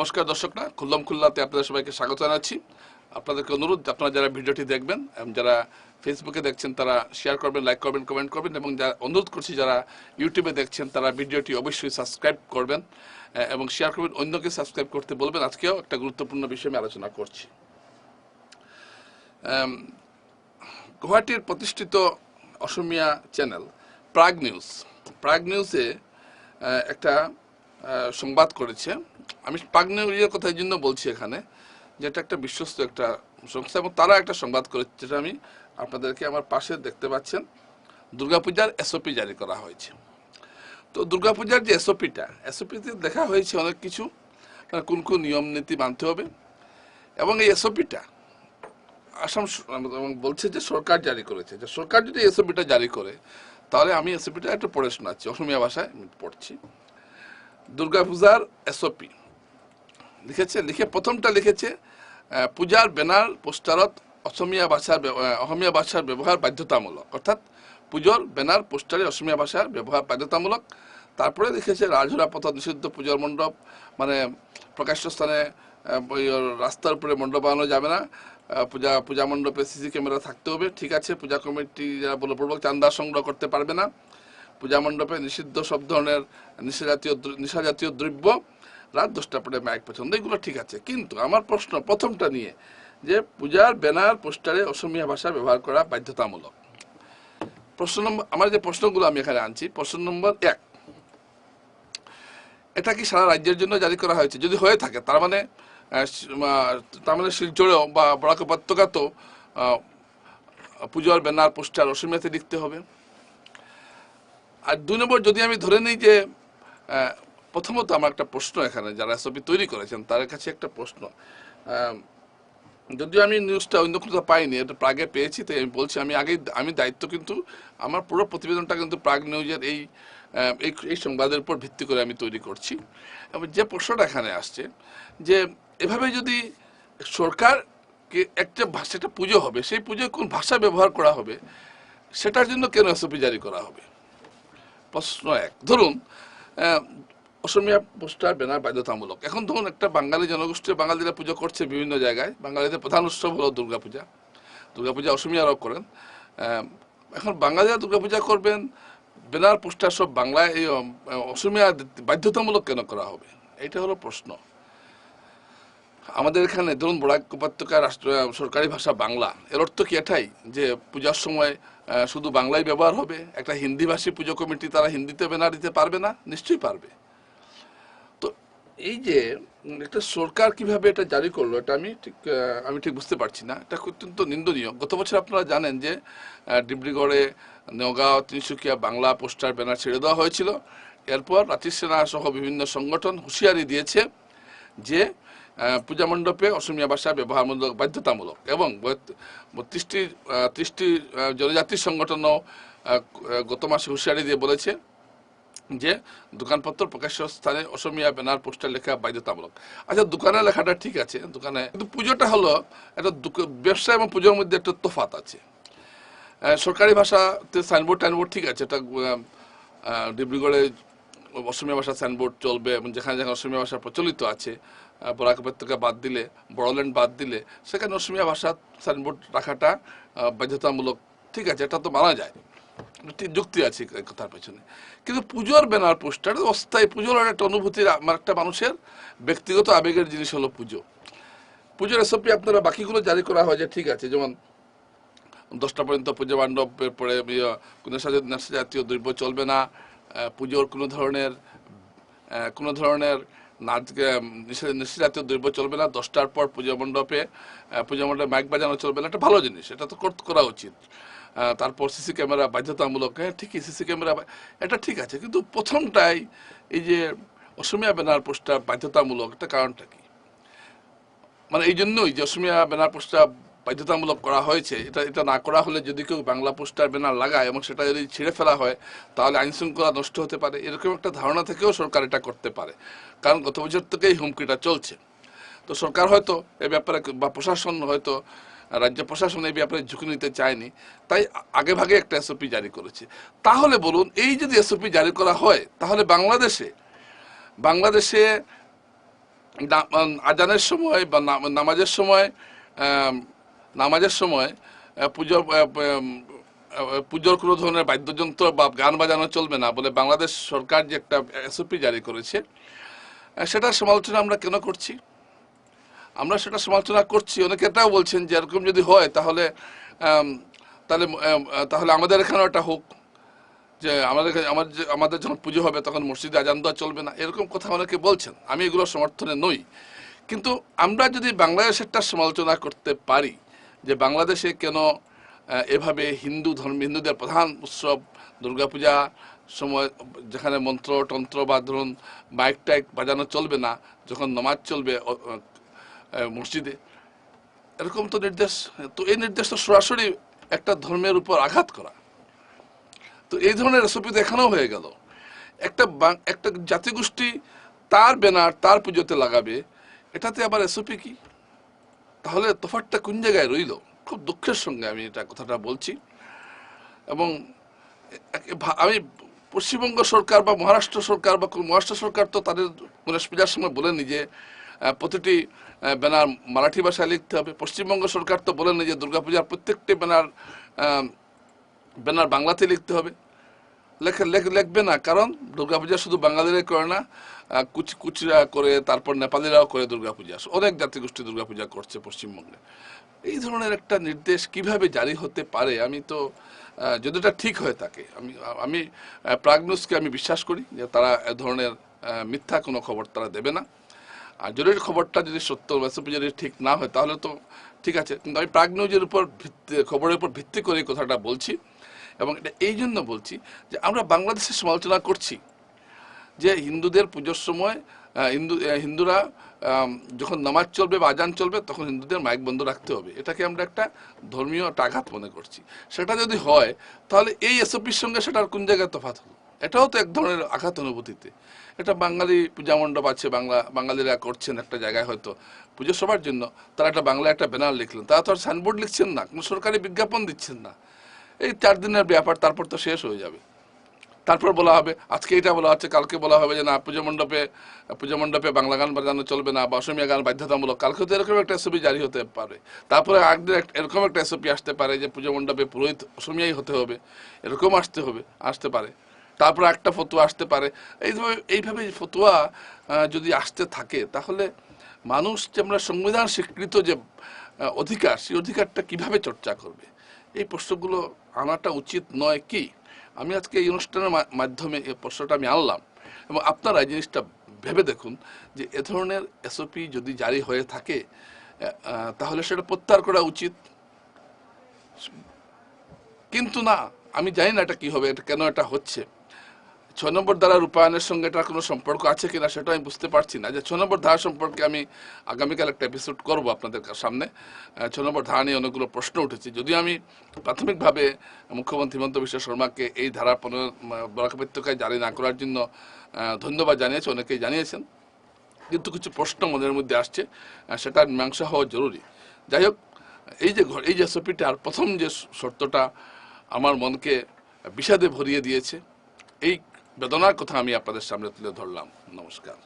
নমস্কার দর্শকরা খুল্লাম খুল্লাতে আপনাদের সবাইকে স্বাগত জানাচ্ছি। আপনাদেরকে অনুরোধ, আপনারা যারা ভিডিওটি দেখবেন এবং যারা ফেসবুকে দেখছেন, তারা শেয়ার করবেন লাইক করবেন কমেন্ট করবেন এবং যারা অনুরোধ করছি, যারা ইউটিউবে দেখছেন, তারা ভিডিওটি অবশ্যই সাবস্ক্রাইব করবেন এবং শেয়ার করবেন, অন্যকে সাবস্ক্রাইব করতে বলবেন। আজকেও একটা গুরুত্বপূর্ণ বিষয় আমি আলোচনা করছি। গুয়াহাটির প্রতিষ্ঠিত অসমিয়া চ্যানেল প্রাগ নিউজ প্রাগ নিউজে একটা সংবাদ করেছে। আমি প্রাগ নিউজের কথা এই জন্য বলছি এখানে যেটা একটা বিশ্বস্ত একটা সংস্থা এবং তারা একটা সংবাদ করেছে, যেটা আমি আপনাদেরকে আমার পাশে দেখতে পাচ্ছেন। দুর্গাপূজার এসওপি জারি করা হয়েছে। তো দুর্গাপূজার যে এসওপিটা এসওপিতে দেখা হয়েছে অনেক কিছু মানে কোন কোন নিয়ম নীতি মানতে হবে। এবং এই এসওপিটা আসাম বলছে যে সরকার জারি করেছে। যে সরকার যদি এসওপিটা জারি করে, তাহলে আমি এসওপিটা একটু পড়ে শোনাচ্ছি। অসমীয়া ভাষায় পড়ছি। দুর্গাপূজার এসওপি লিখেছে, লিখে প্রথমটা লিখেছে পূজার ব্যানার পোস্টারত অসমীয়া ভাষার অসমীয়া ভাষার ব্যবহার বাধ্যতামূলক। অর্থাৎ পুজোর ব্যানার পোস্টারে অসমীয়া ভাষার ব্যবহার বাধ্যতামূলক। তারপরে লিখেছে রাজহুরা পথ নিষিদ্ধ পুজোর মণ্ডপ মানে প্রকাশ্য স্থানে রাস্তার উপরে মণ্ডপ বানানো যাবে না। পূজা পূজা মণ্ডপে সিসি ক্যামেরা থাকতে হবে। ঠিক আছে, পূজা কমিটি যারা বলপূর্বক চান্দা সংগ্রহ করতে পারবে না। পূজা মণ্ডপে নিষিদ্ধ সব ধরনের নিশাজাতীয় নিশাজাতীয় দ্রব্য রাত দশটা পরে মাইক পছন্দ, এগুলো ঠিক আছে। কিন্তু আমার প্রশ্ন প্রথমটা নিয়ে যে পূজার ব্যানার, পোস্টারে অসমীয়া ভাষা ব্যবহার করা বাধ্যতামূলক। প্রশ্ন নম্বর, আমার যে প্রশ্নগুলো আমি এখানে আনছি, প্রশ্ন নম্বর এক, এটা কি সারা রাজ্যের জন্য জারি করা হয়েছে? যদি হয়ে থাকে, তার মানে তার মানে শিলচরেও বা বরাক উপত্যকাতেও পুজোর ব্যানার, পোস্টার অসমীয়াতে লিখতে হবে। আর দুই নম্বর, যদি আমি ধরে নিই যে প্রথমত আমার একটা প্রশ্ন এখানে, যারা ছবি তৈরি করেছেন, তাদের কাছে একটা প্রশ্ন। যদিও আমি নিউজটা অন্য কোথাও পাইনি, এটা প্রাগে পেয়েছি, তাই আমি বলছি, আমি আগেই আমি দায়িত্ব কিন্তু, আমার পুরো প্রতিবেদনটা কিন্তু প্রাগ নিউজের এই এই সংবাদের উপর ভিত্তি করে আমি তৈরি করছি। এবং যে প্রশ্নটা এখানে আসছে, যে এভাবে যদি সরকারকে একটা ভাষা একটা পুজো হবে, সেই পুজোয় কোন ভাষা ব্যবহার করা হবে, সেটার জন্য কেন এসওপি জারি করা হবে? প্রশ্ন এক। ধরুন অসমীয়া পোস্টার ব্যানার বাধ্যতামূলক। এখন ধরুন একটা বাঙালি জনগোষ্ঠী বাঙালিরা পুজো করছে বিভিন্ন জায়গায়। বাঙালিদের প্রধান উৎসব হলো দুর্গাপূজা। দুর্গাপূজা অসমীয়ারাও করেন। এখন বাঙালিরা দুর্গাপূজা করবেন ব্যানার পোস্টার সব বাংলায়, এই অসমীয়া বাধ্যতামূলক কেন করা হবে? এটা হলো প্রশ্ন। আমাদের এখানে ধরুন বরাক উপত্যকা রাষ্ট্র সরকারি ভাষা বাংলা। এর অর্থ কি এটাই? যে পূজার সময় শুধু বাংলায় ব্যবহার হবে? একটা হিন্দিভাষী পুজো কমিটি তারা হিন্দিতে ব্যানার দিতে পারবে না? নিশ্চয়ই পারবে। এই যে, একটা সরকার কীভাবে এটা জারি করল, এটা আমি ঠিক আমি ঠিক বুঝতে পারছি না। এটা অত্যন্ত নিন্দনীয়। গত বছর আপনারা জানেন যে ডিব্রুগড়ে নগাঁও, তিনসুকিয়া, বাংলা পোস্টার, ব্যানার ছেড়ে দেওয়া হয়েছিল। এরপর রাত্রি সেনা সহ বিভিন্ন সংগঠন হুঁশিয়ারি দিয়েছে যে পূজা মণ্ডপে অসমীয়া ভাষা ব্যবহারমূলক, বাধ্যতামূলক এবং বত্রিশটি ত্রিশটি জনজাতির সংগঠনও গত মাসে হুঁশিয়ারি দিয়ে বলেছে। যে দোকানপত্র প্রকাশ্য স্থানে অসমীয়া ব্যানার, পোস্টার লেখা বাধ্যতামূলক। আচ্ছা দোকানে লেখাটা ঠিক আছে, দোকানে কিন্তু পুজোটা হলো একটা ব্যবসা এবং পুজোর মধ্যে একটা তফাত আছে। সরকারি ভাষাতে সাইনবোর্ড টাইনবোর্ড ঠিক আছে, এটা ডিব্রুগড়ে অসমীয়া ভাষা সাইনবোর্ড চলবে এবং যেখানে যেখানে অসমীয়া ভাষা প্রচলিত আছে বরাক উপত্যকা বাদ দিলে, বড়োল্যান্ড বাদ দিলে, সেখানে অসমীয়া ভাষা সাইনবোর্ড রাখাটা বাধ্যতামূলক। ঠিক আছে, এটা তো মানা যায়। যুক্তি আছে কথার পেছনে। কিন্তু পুজোর ব্যানার পোস্টার অস্থায়ী পুজোর একটা অনুভূতির আমার একটা মানুষের ব্যক্তিগত আবেগের জিনিস হলো পুজো। পুজোর এসপি আপনারা বাকিগুলো জারি করা হয় যে ঠিক আছে, যেমন দশটা পর্যন্ত পুজো মণ্ডপের পরে কোনো নেশা- জাতীয় দ্রব্য চলবে না পুজোর কোনো ধরনের কোনো ধরনের নাচ জাতীয় দ্রব্য চলবে না, দশটার পর পুজো মণ্ডপে পুজো মণ্ডপে মাইক বাজানো চলবে না, এটা ভালো জিনিস, এটা তো কর- উচিত। তারপর সিসি ক্যামেরা বাধ্যতামূলক হ্যাঁ ঠিকই সিসি ক্যামেরা এটা ঠিক আছে, কিন্তু প্রথমটাই এই যে অসমীয়া ব্যানার পোস্টার বাধ্যতামূলক, এটা কারণটা কি? মানে এই জন্যই যে অসমীয়া ব্যানার পোস্টার বাধ্যতামূলক করা হয়েছে, এটা এটা না করা হলে যদি কেউ বাংলা পোস্টার ব্যানার লাগায় এবং সেটা যদি ছিঁড়ে ফেলা হয়, তাহলে আইন শৃঙ্খলা নষ্ট হতে পারে। এরকম একটা ধারণা থেকেও সরকার এটা করতে পারে। কারণ গত বছর থেকেই হুমকিটা চলছে। তো সরকার হয়তো এ ব্যাপারে বা প্রশাসন হয়তো রাজ্য প্রশাসন এই ব্যাপারে ঝুঁকি নিতে চায়নি, তাই আগে ভাগে একটা এসওপি জারি করেছে। তাহলে বলুন, এই যদি এসওপি জারি করা হয়, তাহলে বাংলাদেশে বাংলাদেশে আজানের সময় বা নামাজের সময় নামাজের সময় পুজো পুজোর কোনো ধরনের বাদ্যযন্ত্র বা গান বাজানো চলবে না বলে বাংলাদেশ সরকার যে একটা এসওপি জারি করেছে সেটার সমালোচনা আমরা কেন করছি? আমরা সেটা সমালোচনা করছি। অনেকে এটাও বলছেন যে এরকম যদি হয়, তাহলে তাহলে তাহলে আমাদের এখানেও একটা হোক। যে আমাদের আমার আমাদের যখন পুজো হবে, তখন মসজিদে আজান দেওয়া চলবে না। এরকম কথা অনেকে বলছেন। আমি এগুলো সমর্থনে নই। কিন্তু আমরা যদি বাংলাদেশেরটা সমালোচনা করতে পারি, যে বাংলাদেশে কেন এভাবে হিন্দু ধর্ম, হিন্দুদের প্রধান উৎসব দুর্গাপূজা সময়, যেখানে মন্ত্র তন্ত্র বা ধরুন মাইক টাইক বাজানো চলবে না, যখন নমাজ চলবে মসজিদে। এরকম তো নির্দেশ, তো এই নির্দেশ তো সরাসরি একটা ধর্মের উপর আঘাত করা। তো এই ধরনের রেসিপি তো হয়ে গেল। একটা একটা জাতিগোষ্ঠী তার ব্যানার, তার পুজোতে লাগাবে, এটাতে আবার রেসিপি কি? তাহলে তফাৎটা কোন জায়গায় রইল? খুব দুঃখের সঙ্গে আমি এটা কথাটা বলছি। এবং আমি পশ্চিমবঙ্গ সরকার বা মহারাষ্ট্র সরকার বা মহারাষ্ট্র সরকার তো তাদের গণেশ পূজার সময় বলেনি যে প্রতিটি ব্যানার মারাঠি ভাষায় লিখতে হবে। পশ্চিমবঙ্গ সরকার তো বলেনি যে দুর্গাপূজার প্রত্যেকটি ব্যানার ব্যানার বাংলাতে লিখতে হবে। লেখে, লেখ- লিখবে না, কারণ দুর্গাপূজা শুধু বাঙালিরাই করে না কুচ, কুচিরা করে, তারপর নেপালিরাও করে দুর্গাপূজা। অনেক জাতিগোষ্ঠী দুর্গাপূজা করছে পশ্চিমবঙ্গে। এই ধরনের একটা নির্দেশ কীভাবে জারি হতে পারে, আমি তো যদি এটা ঠিক হয়ে থাকে, আমি আমি প্রাগ নিউজকে আমি বিশ্বাস করি যে তারা এ ধরনের মিথ্যা কোনো খবর তারা দেবে না। আর যদি খবরটা যদি সত্য রেসিপি যদি ঠিক না হয়, তাহলে তো ঠিক আছে। কিন্তু আমি প্রাগ নিউজের উপর ভিত্তি, খবরের উপর ভিত্তি করে কথাটা বলছি এবং এটা এই জন্য বলছি যে আমরা বাংলাদেশের সমালোচনা করছি যে হিন্দুদের পুজোর সময় হিন্দু হিন্দুরা যখন নামাজ চলবে বা আজান চলবে, তখন হিন্দুদের মাইক বন্ধ রাখতে হবে। এটাকে আমরা একটা ধর্মীয় একটা আঘাত মনে করছি। সেটা যদি হয়, তাহলে এই এসওপির সঙ্গে সেটার কোন জায়গায় তফাত হলো? এটাও তো এক ধরনের আঘাত অনুভূতিতে। এটা বাঙালি পূজা মণ্ডপ আছে, বাংলা, বাঙালিরা করছেন একটা জায়গায় হয়তো পুজো সবার জন্য। তারা একটা বাংলা একটা ব্যানার লিখলেন। তারা তো আর সাইনবোর্ড লিখছেন না, কোনো সরকারি বিজ্ঞাপন দিচ্ছেন না। এই চার দিনের ব্যাপার, তারপর তো শেষ হয়ে যাবে। তারপর বলা হবে, আজকে এটা বলা হচ্ছে, কালকে বলা হবে যে না, পুজো মণ্ডপে পুজো মণ্ডপে বাংলা গান বাজানো চলবে না, বা অসমীয়া গান বাধ্যতামূলক। কালকে তো এরকম একটা এসওপি জারি হতে পারে। তারপরে এক- এরকম একটা এসওপি আসতে পারে যে পুজো মণ্ডপে পুরোহিত অসমিয়াই হতে হবে। এরকম আসতে হবে, আসতে পারে। তারপরে একটা ফতুয়া আসতে পারে। এইভাবে এইভাবে ফতুয়া যদি আসতে থাকে, তাহলে মানুষ যে আমরা সংবিধান স্বীকৃত যে অধিকার, সেই অধিকারটা কীভাবে চর্চা করবে? এই প্রশ্নগুলো আনাটা উচিত নয় কি? আমি আজকে এই অনুষ্ঠানের মাধ্যমে এই প্রশ্নটা আমি আনলাম এবং আপনারা এই জিনিসটা ভেবে দেখুন যে এ ধরনের এসওপি যদি জারি হয়ে থাকে তাহলে সেটা প্রত্যাহার করা উচিত। কিন্তু না, আমি জানি না এটা কী হবে, এটা কেন এটা হচ্ছে। ছয় নম্বর ধারা রূপায়ণের সঙ্গে এটার কোনো সম্পর্ক আছে কিনা সেটা আমি বুঝতে পারছি না। যে ছ নম্বর ধারা সম্পর্কে আমি আগামীকাল একটা এপিসোড করব আপনাদের সামনে। ছ নম্বর ধারা নিয়ে অনেকগুলো প্রশ্ন উঠেছে। যদিও আমি প্রাথমিকভাবে মুখ্যমন্ত্রী হিমন্ত বিশ্ব শর্মাকে এই ধারা বরাক জারি না করার জন্য ধন্যবাদ জানিয়েছে, অনেকেই জানিয়েছেন। কিন্তু কিছু প্রশ্ন মনের মধ্যে আসছে সেটা মীমাংসা হওয়া জরুরি। যাই হোক, এই যে এই যে এসওপিটার প্রথম যে শর্তটা আমার মনকে বিষাদে ভরিয়ে দিয়েছে, এই বেদনার কথা আমি আপনাদের সামনে তুলে ধরলাম। নমস্কার।